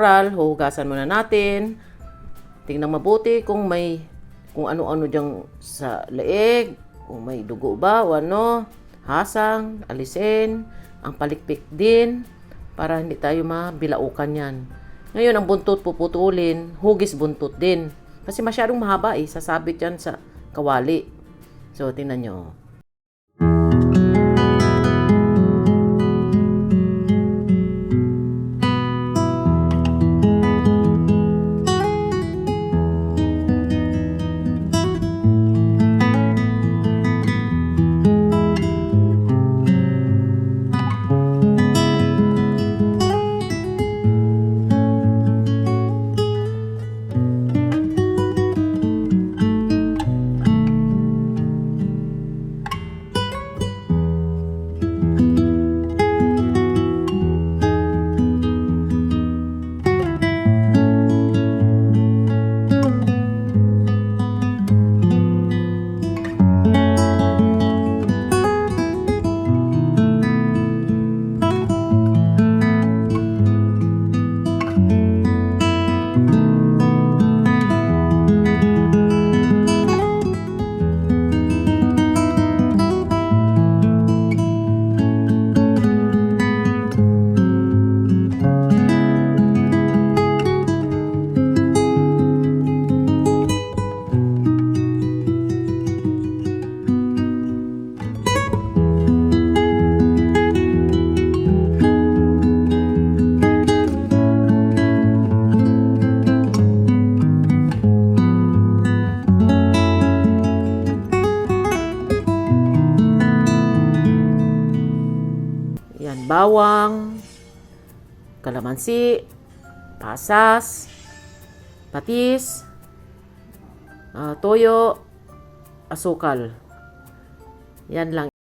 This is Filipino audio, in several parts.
natural, huhugasan muna natin. Tingnan mabuti kung may kung ano-ano diyang sa leeg, kung may dugo ba o ano, hasang, alisin, ang palikpik din para hindi tayo mabilaukan yan. Ngayon, ang buntot puputulin, hugis buntot din. Kasi masyadong mahaba eh, sasabit yan sa kawali. So, tingnan nyo. Bawang, kalamansi, pasas, patis, ah, toyo, asukal. Yan lang.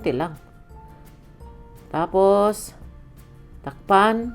Kunti lang. Tapos, takpan.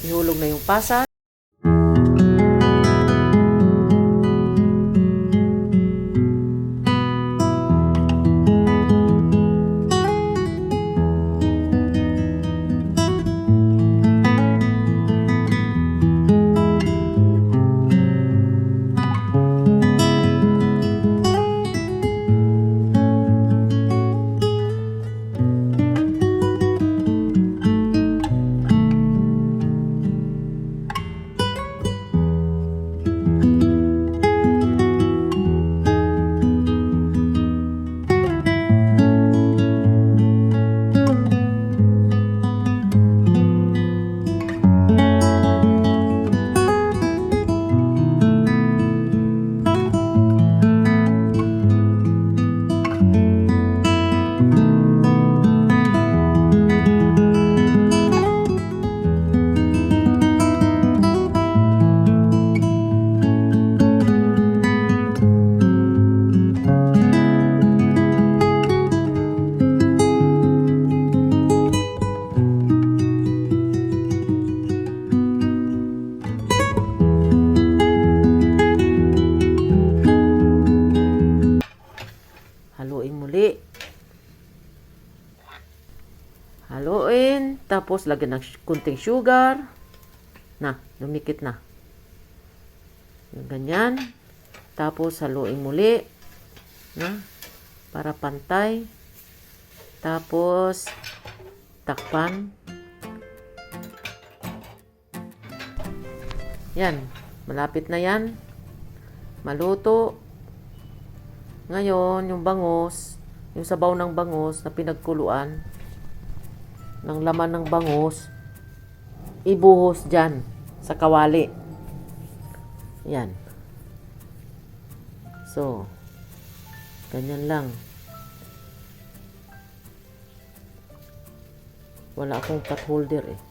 Ihulog na yung pasa. Tapos, lagyan ng kunting sugar. Na, lumikit na. Yung ganyan. Tapos, haluin muli. Na, para pantay. Tapos, takpan. Yan. Malapit na yan. Maluto. Ngayon, yung bangos, yung sabaw ng bangos na pinagkuluan ng laman ng bangos, ibuhos dyan sa kawali. Yan. So, ganyan lang. Wala akong pot holder eh.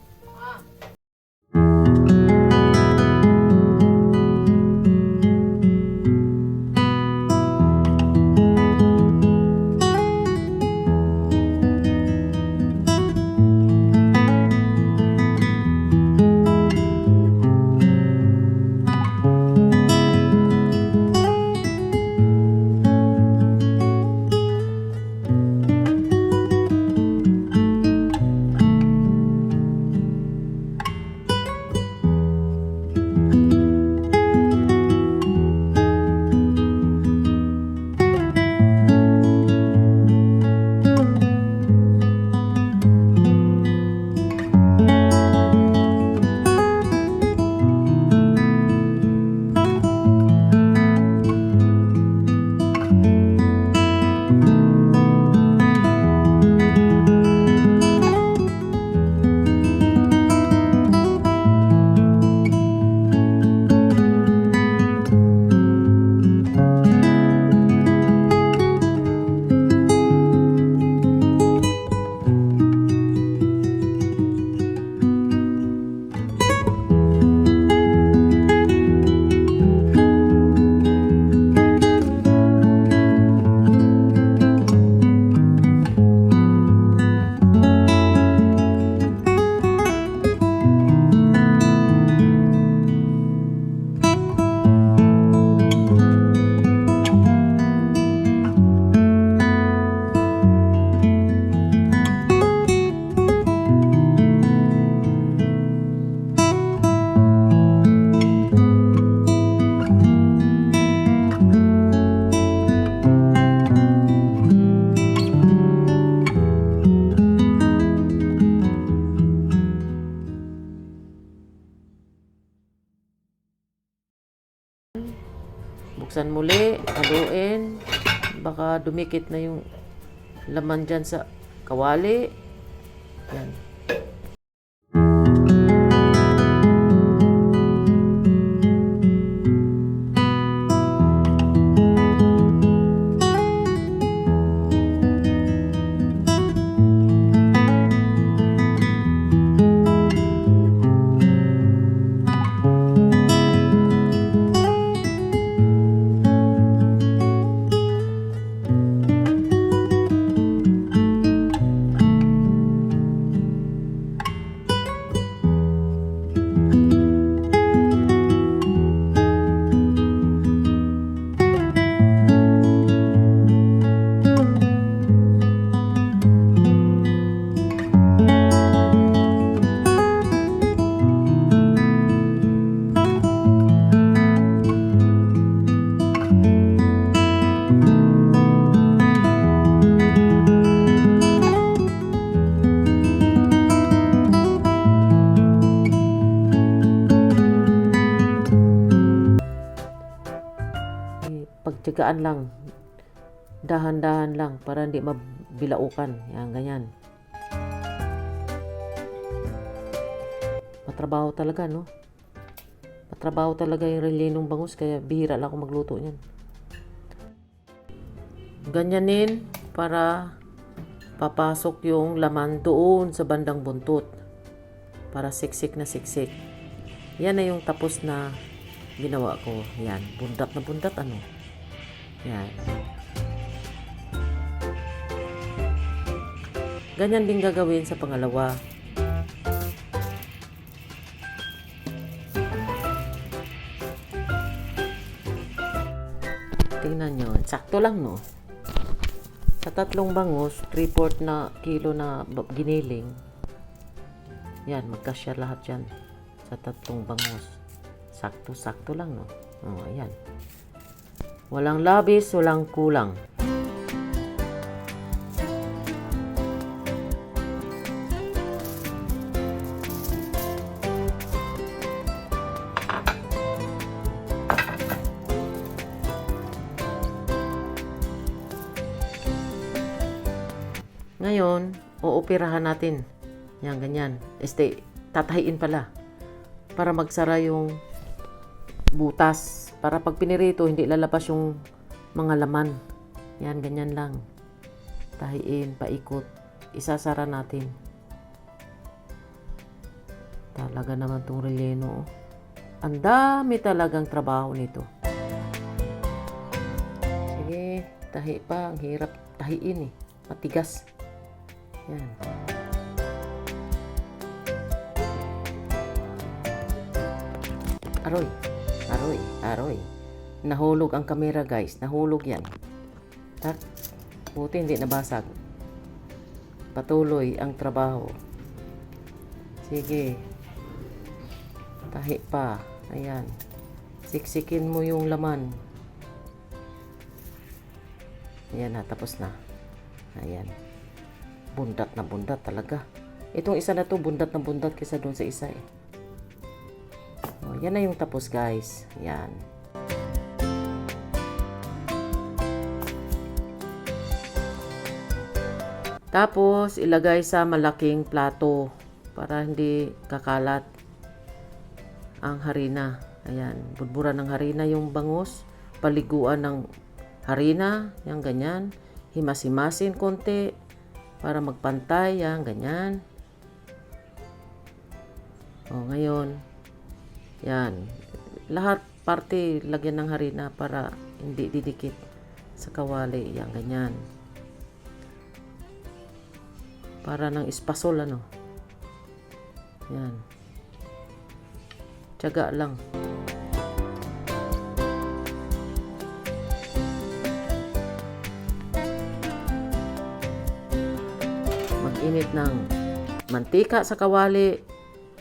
Dumikit na yung laman dyan sa kawali. Yan. Tigaan lang. Dahan-dahan lang para hindi mabilaukan. Yan, ganyan. Matrabaho talaga, no? Matrabaho talaga yung relinong bangus, kaya bihira lang ako magluto niyan. Ganyanin para papasok yung laman doon sa bandang buntot. Para siksik na siksik. Yan na yung tapos na ginawa ko. Yan. Bundat na bundat ano. Yan. Ganyan din gagawin sa pangalawa. Tingnan nyo. Sakto lang, no? Sa tatlong bangus, 3-4 na kilo na giniling. Yan, magkasya lahat yan. Sa tatlong bangus. Sakto-sakto lang, no? Oh, ayan. Walang labis, walang kulang. Ngayon, uoperahan natin. Yan, ganyan. Este, tatahiin pala. Para magsara yung butas. Para pag pinirito, hindi lalabas yung mga laman. Yan, ganyan lang. Tahiin, paikot. Isasara natin. Talaga naman itong relleno. oh. Ang dami talagang trabaho nito. Sige, tahi pa. Ang hirap tahiin eh. Matigas. Yan. Aroy. Aroy. Aroy. Nahulog ang kamera guys. Nahulog yan. Tak. Buti hindi nabasag. Patuloy ang trabaho. Sige. Tahi pa. Ayan. Siksikin mo yung laman. Ayan na. Tapos na. Ayan. Bundat na bundat talaga. Itong isa na to, bundat na bundat kaysa doon sa isa eh. Yan na yung tapos guys. Yan. Tapos, ilagay sa malaking plato para hindi kakalat ang harina. Ayan, budburan ng harina yung bangus. Paliguan ng harina, yan ganyan. Himas-himasin konti para magpantay, yan ganyan. O, ngayon, yan. Lahat parte lagyan ng harina para hindi didikit sa kawali. Yan, ganyan. Para ng espasol, ano. Yan. Tiyaga lang. Mag-init ng mantika sa kawali.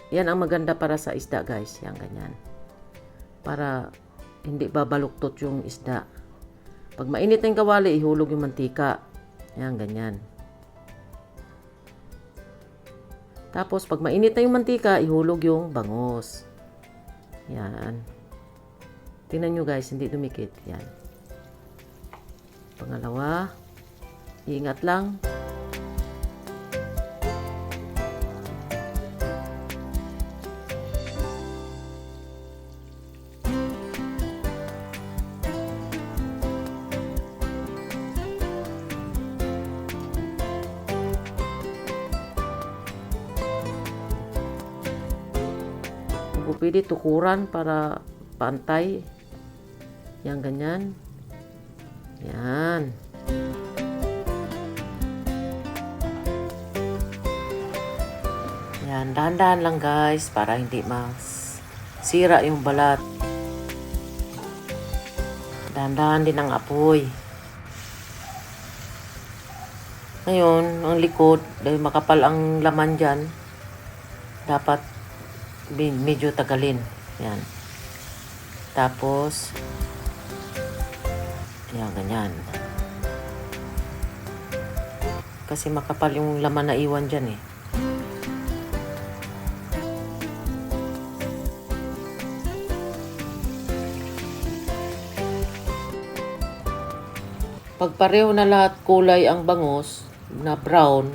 Yan ang maganda para sa isda, guys. Yan, ganyan. Para hindi babaluktot yung isda. Pag mainit na kawali, ihulog yung mantika. Yan, ganyan. Tapos, pag mainit na yung mantika, ihulog yung bangus. Yan. Tingnan nyo guys, hindi dumikit. Yan. Pangalawa, ingat lang. Pwede, tukuran para pantay. Yan, ganyan. Yan. Yan, dahan-dahan lang guys para hindi mas sira yung balat. Dahan-dahan din ang apoy. Ngayon, ang likod, dahil makapal ang laman dyan, dapat medyo tagalin. Yan. Tapos, yan, ganyan. Kasi makapal yung laman na iwan dyan eh. Pag pareho na lahat kulay ang bangos na brown,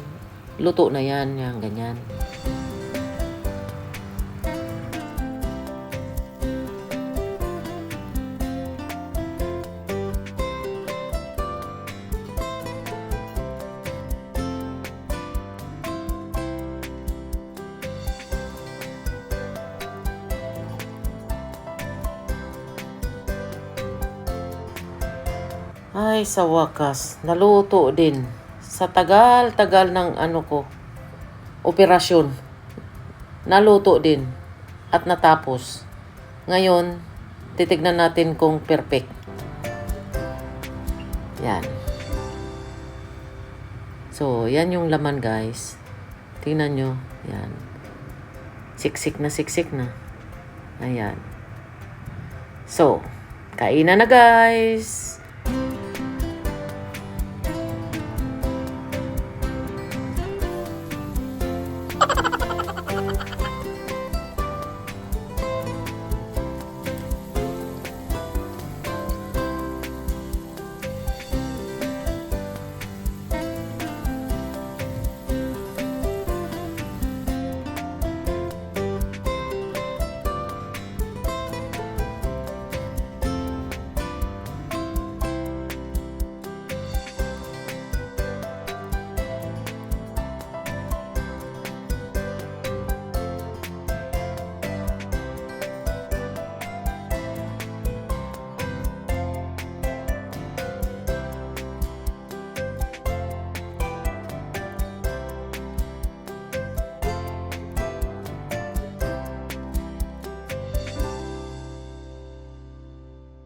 luto na yan. Yan, ganyan. Ay, sa wakas, naluto din. Sa tagal-tagal ng ano ko, operasyon. Naluto din. At natapos. Ngayon, titignan natin kung perfect. Yan. So, yan yung laman guys. Tingnan nyo. Yan. Siksik na siksik na. Ayan. So, kainan na guys.